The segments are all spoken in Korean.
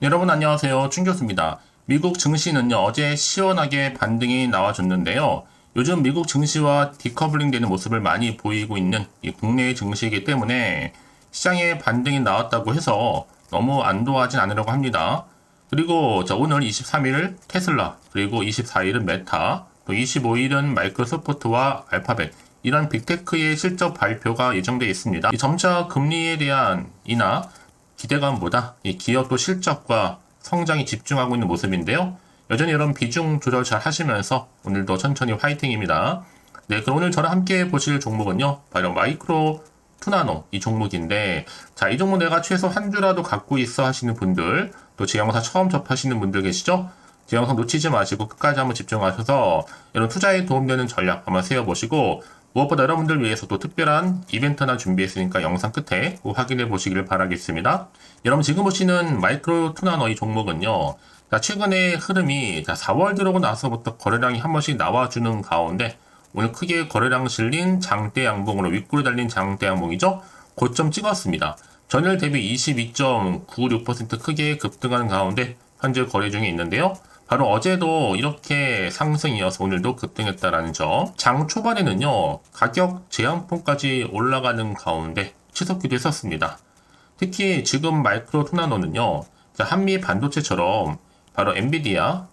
여러분 안녕하세요. 충교수입니다. 미국 증시는요, 어제 시원하게 반등이 나와줬는데요. 요즘 미국 증시와 디커블링 되는 모습을 많이 보이고 있는 이 국내 증시이기 때문에 시장에 반등이 나왔다고 해서 너무 안도하진 않으려고 합니다. 그리고 자, 오늘 23일 테슬라, 그리고 24일은 메타, 또 25일은 마이크로소프트와 알파벳, 이런 빅테크의 실적 발표가 예정되어 있습니다. 이 점차 금리에 대한 인하, 기대감보다 이 기업도 실적과 성장이 집중하고 있는 모습인데요. 여전히 이런 비중 조절 잘 하시면서 오늘도 천천히 화이팅입니다. 네, 그럼 오늘 저랑 함께 보실 종목은요. 바로 마이크로 투나노 이 종목인데 자, 이 종목 내가 최소 한 주라도 갖고 있어 하시는 분들 또 제 영상 처음 접하시는 분들 계시죠? 제 영상 놓치지 마시고 끝까지 한번 집중하셔서 이런 투자에 도움되는 전략 한번 세워보시고 무엇보다 여러분들 위해서 또 특별한 이벤트 하나 준비했으니까 영상 끝에 꼭 확인해 보시길 바라겠습니다. 여러분 지금 보시는 마이크로 투나노 이 종목은요. 자, 최근에 흐름이 자, 4월 들어오고 나서부터 거래량이 한 번씩 나와주는 가운데 오늘 크게 거래량 실린 장대 양봉으로 윗골이 달린 장대 양봉이죠. 고점 찍었습니다. 전일 대비 22.96% 크게 급등하는 가운데 현재 거래 중에 있는데요. 바로 어제도 이렇게 상승이어서 오늘도 급등했다라는 점. 장 초반에는요, 가격 제한폭까지 올라가는 가운데 치솟기도 했었습니다. 특히 지금 마이크로 토나노는요, 자, 한미 반도체처럼 바로 엔비디아,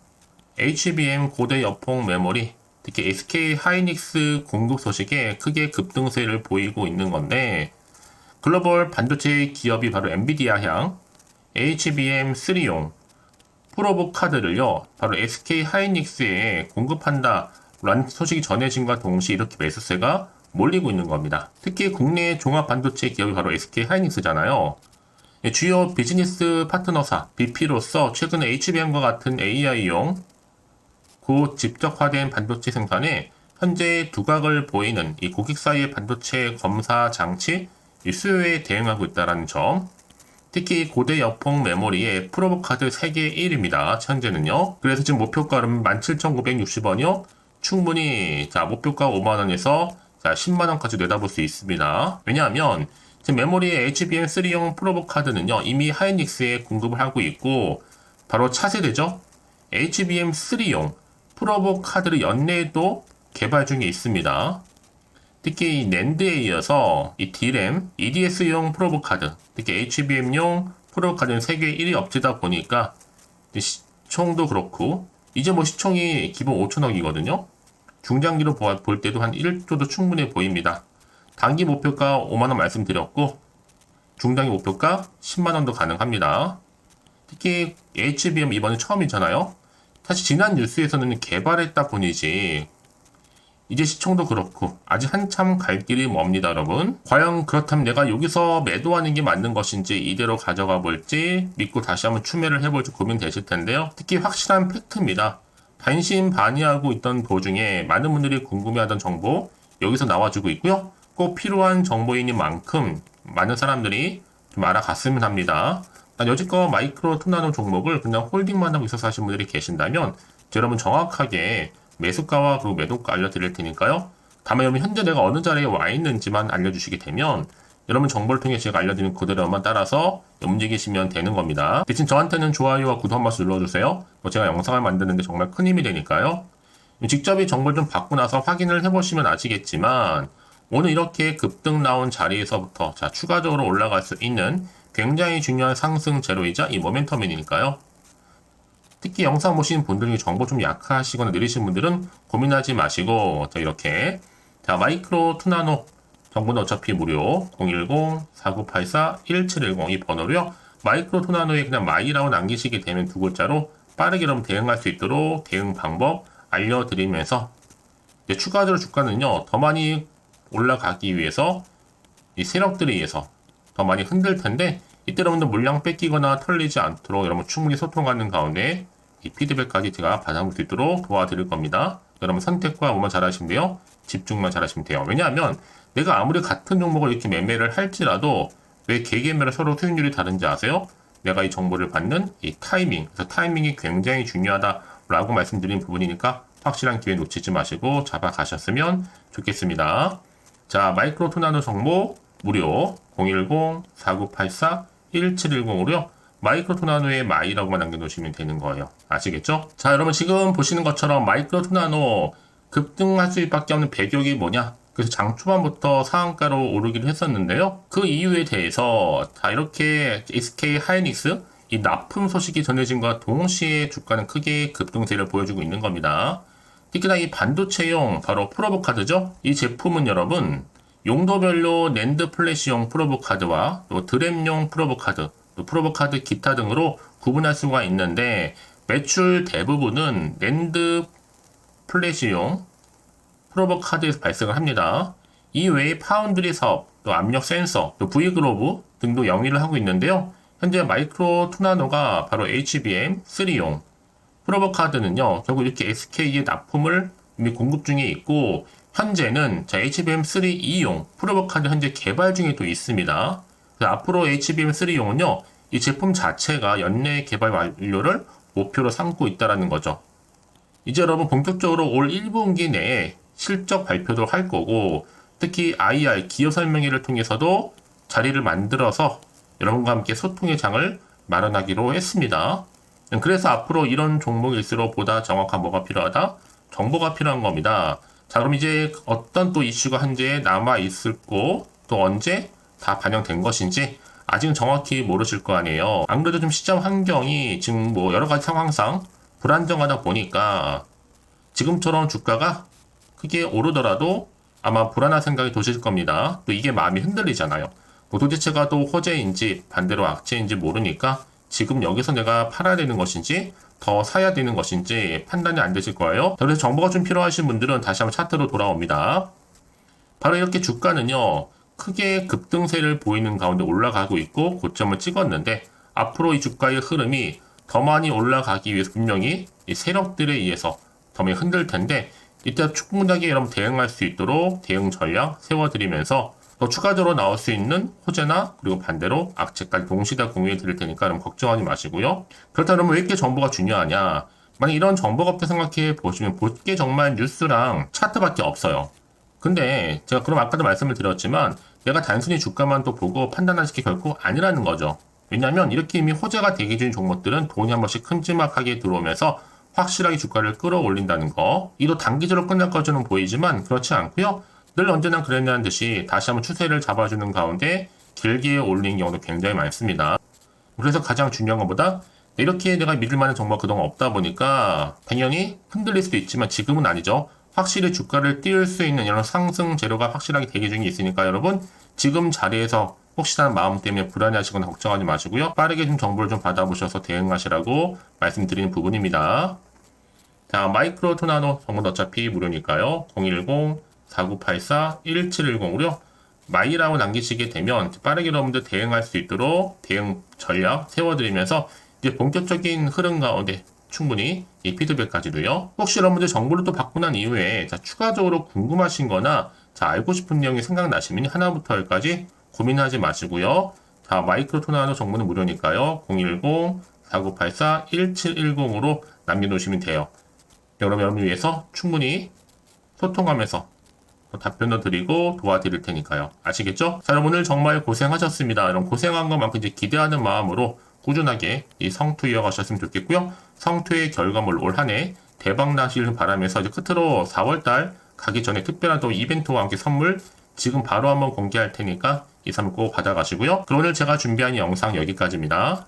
HBM 고대 여폭 메모리, 특히 SK 하이닉스 공급 소식에 크게 급등세를 보이고 있는 건데, 글로벌 반도체 기업이 바로 엔비디아향, HBM3용, 프로보 카드를요, 바로 SK 하이닉스에 공급한다. 라는 소식이 전해진과 동시에 이렇게 매수세가 몰리고 있는 겁니다. 특히 국내 종합 반도체 기업이 바로 SK 하이닉스잖아요. 예, 주요 비즈니스 파트너사 BP로서 최근에 HBM과 같은 AI용 고집적화된 반도체 생산에 현재 두각을 보이는 이 고객사의 반도체 검사 장치 이 수요에 대응하고 있다는 점. 특히 고대 여폭 메모리의 프로보 카드 세계 1위입니다. 현재는요. 그래서 지금 목표가는 17,960원이요. 충분히 자 목표가 5만 원에서 자 10만 원까지 내다볼 수 있습니다. 왜냐하면 지금 메모리의 HBM3용 프로보 카드는요 이미 하이닉스에 공급을 하고 있고 바로 차세대죠. HBM3용 프로보 카드를 연내에도 개발 중에 있습니다. 특히 이 낸드에 이어서 이 D램, EDS용 프로보 카드, 특히 HBM용 프로보 카드는 세계 1위 업체다 보니까 시총도 그렇고 이제 뭐 시총이 기본 5천억이거든요. 중장기로 볼 때도 한 1조도 충분해 보입니다. 단기 목표가 5만원 말씀드렸고 중장기 목표가 10만원도 가능합니다. 특히 HBM 이번에 처음이잖아요. 사실 지난 뉴스에서는 개발했다 뿐이지 이제 시총도 그렇고 아직 한참 갈 길이 멉니다 여러분. 과연 그렇다면 내가 여기서 매도하는 게 맞는 것인지 이대로 가져가 볼지 믿고 다시 한번 추매를 해볼지 고민되실 텐데요. 특히 확실한 팩트입니다. 반신반의하고 있던 도중에 많은 분들이 궁금해하던 정보 여기서 나와주고 있고요. 꼭 필요한 정보인 만큼 많은 사람들이 좀 알아갔으면 합니다. 여지껏 마이크로 투나노 종목을 그냥 홀딩만 하고 있어서 하신 분들이 계신다면 여러분 정확하게 매수가와 그 매도가 알려드릴 테니까요. 다만 여러분 현재 내가 어느 자리에 와 있는지만 알려주시게 되면 여러분 정보를 통해 제가 알려드린 그대로만 따라서 움직이시면 되는 겁니다. 대신 저한테는 좋아요와 구독 한 번씩 눌러주세요. 뭐 제가 영상을 만드는데 정말 큰 힘이 되니까요. 직접 이 정보를 좀 받고 나서 확인을 해보시면 아시겠지만 오늘 이렇게 급등 나온 자리에서부터 자 추가적으로 올라갈 수 있는 굉장히 중요한 상승 제로이자 이 모멘텀이니까요. 특히 영상 보시는 분들 중 정보 좀 약하시거나 느리신 분들은 고민하지 마시고 자 이렇게 자 마이크로 투나노 정보는 어차피 무료. 010-4984-1710 이 번호로요. 마이크로 투나노에 그냥 마이라고 남기시게 되면 두 글자로 빠르게 그럼 대응할 수 있도록 대응 방법 알려드리면서 이제 추가적으로 주가는요 더 많이 올라가기 위해서 이 세력들에 의해서 더 많이 흔들 텐데 이때 여러분들 물량 뺏기거나 털리지 않도록 여러분 충분히 소통하는 가운데 이 피드백까지 제가 받아볼 수 있도록 도와드릴 겁니다. 여러분 선택과 뭐만 잘하시면 돼요. 집중만 잘하시면 돼요. 왜냐하면 내가 아무리 같은 종목을 이렇게 매매를 할지라도 왜 개개매로 서로 수익률이 다른지 아세요? 내가 이 정보를 받는 이 타이밍, 그래서 타이밍이 굉장히 중요하다라고 말씀드린 부분이니까 확실한 기회 놓치지 마시고 잡아가셨으면 좋겠습니다. 자, 마이크로 토나노 정보 무료 010-4984-1710으로요. 마이크로 토나노의 마이라고만 남겨놓으시면 되는 거예요. 아시겠죠? 자, 여러분 지금 보시는 것처럼 마이크로 토나노 급등할 수밖에 없는 배경이 뭐냐? 그래서 장 초반부터 상한가로 오르기로 했었는데요. 그 이유에 대해서 자 이렇게 SK 하이닉스 이 납품 소식이 전해진과 동시에 주가는 크게 급등세를 보여주고 있는 겁니다. 특히나 이 반도체용 바로 프로브 카드죠. 이 제품은 여러분 용도별로 낸드 플래시용 프로브 카드와 또 드램용 프로브 카드, 또 프로브 카드 기타 등으로 구분할 수가 있는데 매출 대부분은 낸드 플래시용 프로버 카드에서 발생을 합니다. 이 외에 파운드리 사업, 또 압력 센서, 또 V글로브 등도 영위를 하고 있는데요. 현재 마이크로 투나노가 바로 HBM 3용 프로버 카드는요, 결국 이렇게 SK의 납품을 이미 공급 중에 있고, 현재는 자, HBM3 2용 프로버 카드 현재 개발 중에 또 있습니다. 그래서 앞으로 HBM3용은요, 이 제품 자체가 연내 개발 완료를 목표로 삼고 있다라는 거죠. 이제 여러분 본격적으로 올 1분기 내에 실적 발표도 할 거고 특히 IR 기업 설명회를 통해서도 자리를 만들어서 여러분과 함께 소통의 장을 마련하기로 했습니다. 그래서 앞으로 이런 종목일수록 보다 정확한 뭐가 필요하다? 정보가 필요한 겁니다. 자, 그럼 이제 어떤 또 이슈가 현재 남아 있을 거, 또 언제 다 반영된 것인지 아직은 정확히 모르실 거 아니에요. 안 그래도 좀 시장 환경이 지금 뭐 여러 가지 상황상 불안정하다 보니까 지금처럼 주가가 크게 오르더라도 아마 불안한 생각이 드실 겁니다. 또 이게 마음이 흔들리잖아요. 뭐 도대체가 또 호재인지 반대로 악재인지 모르니까 지금 여기서 내가 팔아야 되는 것인지 더 사야 되는 것인지 판단이 안 되실 거예요. 그래서 정보가 좀 필요하신 분들은 다시 한번 차트로 돌아옵니다. 바로 이렇게 주가는요. 크게 급등세를 보이는 가운데 올라가고 있고 고점을 찍었는데 앞으로 이 주가의 흐름이 더 많이 올라가기 위해서 분명히 이 세력들에 의해서 더 많이 흔들 텐데 이때 충분하게 여러분 대응할 수 있도록 대응 전략 세워드리면서 또 추가적으로 나올 수 있는 호재나 그리고 반대로 악재까지 동시에 다 공유해 드릴 테니까 여러분 걱정하지 마시고요. 그렇다면 왜 이렇게 정보가 중요하냐? 만약 이런 정보가 없다 생각해 보시면 볼 게 정말 뉴스랑 차트밖에 없어요. 근데 제가 그럼 아까도 말씀을 드렸지만 내가 단순히 주가만 또 보고 판단할 게 결코 아니라는 거죠. 왜냐하면 이렇게 이미 호재가 대기 중인 종목들은 돈이 한 번씩 큼지막하게 들어오면서 확실하게 주가를 끌어올린다는 거. 이도 단기적으로 끝날 것처럼 보이지만 그렇지 않고요. 늘 언제나 그랬냐는 듯이 다시 한번 추세를 잡아주는 가운데 길게 올리는 경우도 굉장히 많습니다. 그래서 가장 중요한 것보다 이렇게 내가 믿을 만한 정보가 그동안 없다 보니까 당연히 흔들릴 수도 있지만 지금은 아니죠. 확실히 주가를 띄울 수 있는 이런 상승 재료가 확실하게 대기 중에 있으니까 여러분 지금 자리에서 혹시나 마음 때문에 불안해하시거나 걱정하지 마시고요. 빠르게 좀 정보를 좀 받아보셔서 대응하시라고 말씀드리는 부분입니다. 자, 마이크로 토나노 정보는 어차피 무료니까요. 010-4984-1710으로요. 마이라고 남기시게 되면 빠르게 여러분들 대응할 수 있도록 대응 전략 세워드리면서 이제 본격적인 흐름 가운데 충분히 이 피드백까지도요. 혹시 여러분들 정보를 또 받고 난 이후에 자, 추가적으로 궁금하신 거나 자, 알고 싶은 내용이 생각나시면 하나부터 열까지 고민하지 마시고요. 자, 마이크로 토나노 정보는 무료니까요. 010-4984-1710으로 남겨놓으시면 돼요. 여러분, 여러분 위해서 충분히 소통하면서 답변도 드리고 도와드릴 테니까요. 아시겠죠? 자, 여러분 오늘 정말 고생하셨습니다. 여러분 고생한 것만큼 이제 기대하는 마음으로 꾸준하게 이 성투 이어가셨으면 좋겠고요. 성투의 결과물 올 한 해 대박 나시길 바라면서 이제 끝으로 4월달 가기 전에 특별한 또 이벤트와 함께 선물 지금 바로 한번 공개할 테니까 이 선물 꼭 받아가시고요. 그럼 오늘 제가 준비한 영상 여기까지입니다.